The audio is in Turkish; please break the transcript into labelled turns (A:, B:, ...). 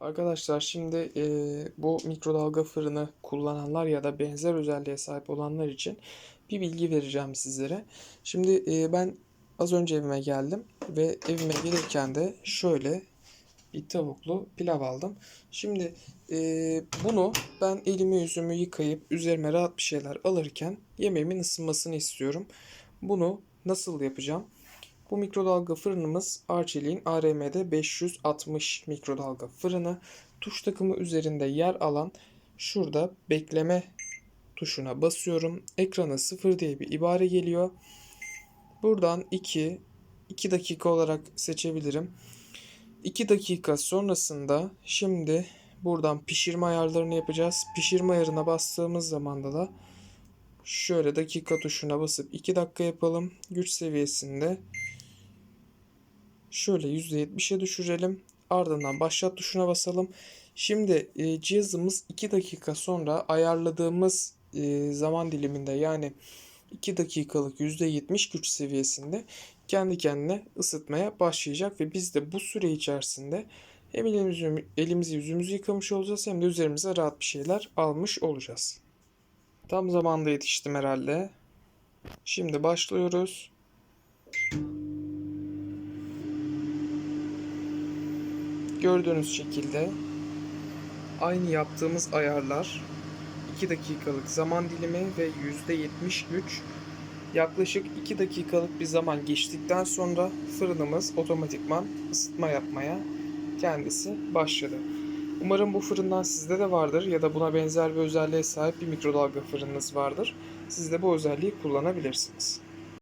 A: Arkadaşlar şimdi e, bu mikrodalga fırını kullananlar ya da benzer özelliğe sahip olanlar için bir bilgi vereceğim sizlere. Şimdi e, ben az önce evime geldim ve evime gelirken de şöyle bir tavuklu pilav aldım. Şimdi e, bunu ben elimi yüzümü yıkayıp üzerime rahat bir şeyler alırken yemeğimin ısınmasını istiyorum. Bunu nasıl yapacağım? Bu mikrodalga fırınımız Arçelik'in ARM'de 560 mikrodalga fırını. Tuş takımı üzerinde yer alan şurada bekleme tuşuna basıyorum. Ekrana 0 diye bir ibare geliyor. Buradan 2, 2 dakika olarak seçebilirim. 2 dakika sonrasında şimdi buradan pişirme ayarlarını yapacağız. Pişirme ayarına bastığımız zaman da şöyle dakika tuşuna basıp 2 dakika yapalım. Güç seviyesinde şöyle %70'e düşürelim. Ardından başlat tuşuna basalım. Şimdi e, cihazımız 2 dakika sonra ayarladığımız e, zaman diliminde yani 2 dakikalık %70 güç seviyesinde kendi kendine ısıtmaya başlayacak ve biz de bu süre içerisinde hem elimizi, elimizi yüzümüzü yıkamış olacağız hem de üzerimize rahat bir şeyler almış olacağız. Tam zamanda yetiştim herhalde. Şimdi başlıyoruz. Gördüğünüz şekilde aynı yaptığımız ayarlar 2 dakikalık zaman dilimi ve %70 güç yaklaşık 2 dakikalık bir zaman geçtikten sonra fırınımız otomatikman ısıtma yapmaya kendisi başladı. Umarım bu fırından sizde de vardır ya da buna benzer bir özelliğe sahip bir mikrodalga fırınınız vardır. Siz de bu özelliği kullanabilirsiniz.